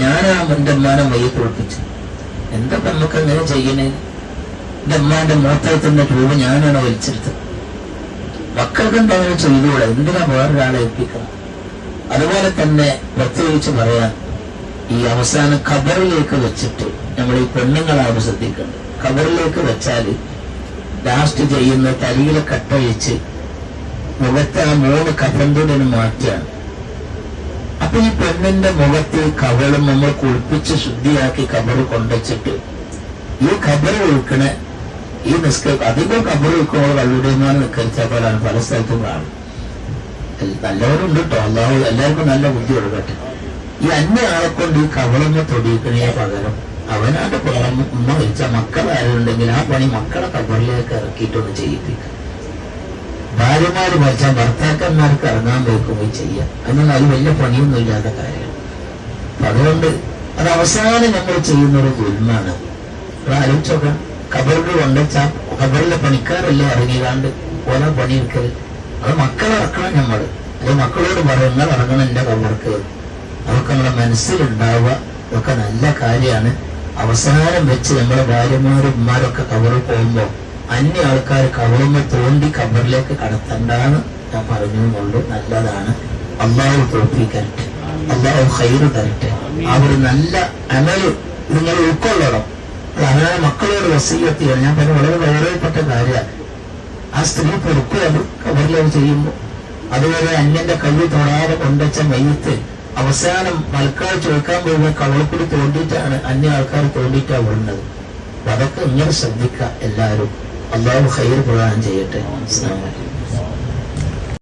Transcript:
ഞാനാ എന്റെ അമ്മാനെ മയ്യെ കുളിപ്പിച്ചു എന്താ നമുക്ക് അങ്ങനെ ചെയ്യണേ? എന്റെ അമ്മാന്റെ മൂത്രത്തിൽ തന്നെ രൂപ ഞാനാണ് വലിച്ചെടുത്തത്. മക്കൾക്ക് എന്തെങ്കിലും ചെയ്തുകൂടെ? എന്തിനാ വേറൊരാളെ ഏൽപ്പിക്കണം? അതുപോലെ തന്നെ പ്രത്യേകിച്ച് പറയാൻ ഈ അവസാനം ഖബറിലേക്ക് വെച്ചിട്ട് നമ്മൾ ഈ പെണ്ണുങ്ങളാണ് ശ്രദ്ധിക്കേണ്ടത്. ഖബറിലേക്ക് വെച്ചാൽ ലാസ്റ്റ് ചെയ്യുന്ന തലയിലെ കട്ടഴിച്ച് മുഖത്തെ ആ മൂന്ന് കഫന്തുടന് മാറ്റുകയാണ്. അപ്പൊ ഈ പെണ്ണിന്റെ മുഖത്ത് കവളും നമ്മൾ കുളിപ്പിച്ച് ശുദ്ധിയാക്കി കബറ് കൊണ്ടുവച്ചിട്ട് ഈ ഖബർ ഒഴുക്കണ ഈ നിസ്ക അധികം കബർ ഒഴുക്കുമ്പോൾ നിന്നാണ് നിസ്കരിച്ച പോലാണ് പല സ്ഥലത്തും കാണും. നല്ലവരുണ്ട് കേട്ടോ അള്ളാഹു എല്ലാവർക്കും നല്ല ബുദ്ധി ഒഴുകട്ടെ ഈ അന്യ ആളെ കൊണ്ട് ഈ കവളമ്മ തൊടിയിക്കണേ പകരം അവനാണ്ട് പുറം ഉമ്മ വിളിച്ച മക്കളാരുണ്ടെങ്കിൽ ആ പണി മക്കളെ കബറിലേക്ക് ഇറക്കിയിട്ടൊന്ന് ചെയ്യിപ്പിക്കുക ഭാര്യമാര് മരിച്ചാൽ ഭർത്താക്കന്മാർക്ക് ഇറങ്ങാൻ പോയി ചെയ്യാം. എന്നാൽ അത് വലിയ പണിയൊന്നും ഇല്ലാത്ത കാര്യമാണ്. അപ്പൊ അതുകൊണ്ട് അത് അവസാനം നമ്മൾ ചെയ്യുന്ന ഒരു ദുൽമാണ് ആലോചിച്ചോക്ക കബറിൽ കൊണ്ടുവച്ചാൽ കബറിലെ പണിക്കാരെല്ലാം ഇറങ്ങിക്കാണ്ട് ഓരോ പണിയെടുക്കൽ അത് മക്കളെ ഇറക്കണം നമ്മൾ. അത് മക്കളോട് പറയും നിങ്ങൾ ഇറങ്ങണം എന്റെ കബർക്ക് അതൊക്കെ നമ്മുടെ മനസ്സിലുണ്ടാവുക. ഇതൊക്കെ നല്ല കാര്യമാണ്. അവസാനം വെച്ച് നമ്മുടെ ഭാര്യമാരും ഉമ്മാരൊക്കെ കബറിൽ പോകുമ്പോ അന്യ ആൾക്കാർ കബറുമ്മ തോണ്ടി കബറിലേക്ക് കടത്തണ്ടാന്ന് ഞാൻ പറഞ്ഞുകൊണ്ട് നല്ലതാണ്. അള്ളാഹു തോപ്പിക്കരട്ടെ അള്ളാഹു ഹൈറ് തരട്ടെ. ആ ഒരു നല്ല അമൽ നിങ്ങൾ ഉൾക്കൊള്ളണം. അങ്ങനെ മക്കളോട് വസീകത്തിയാണ് ഞാൻ പറഞ്ഞ വളരെ വേറെപ്പെട്ട കാര്യമാണ്. ആ സ്ത്രീ പൊറുക്കുകയാണ് കബറിലേക്ക് ചെയ്യുമ്പോൾ. അതുപോലെ അന്യന്റെ കയ്യിൽ തൊടാതെ കൊണ്ടുവച്ച മയ്യത്ത് അവസാനം മൽക്കാൾ ചോദിക്കാൻ പോകുന്ന കവളക്കുടി തോണ്ടിയിട്ടാണ് അന്യ ആൾക്കാർ തോണ്ടിയിട്ടാണ് വിടുന്നത് അതൊക്കെ ഇങ്ങനെ ശ്രദ്ധിക്കുക എല്ലാവരും. അള്ളാഹു ഹൈർ പ്രദാനം ചെയ്യട്ടെ. അസ്സലാമു അലൈക്കും.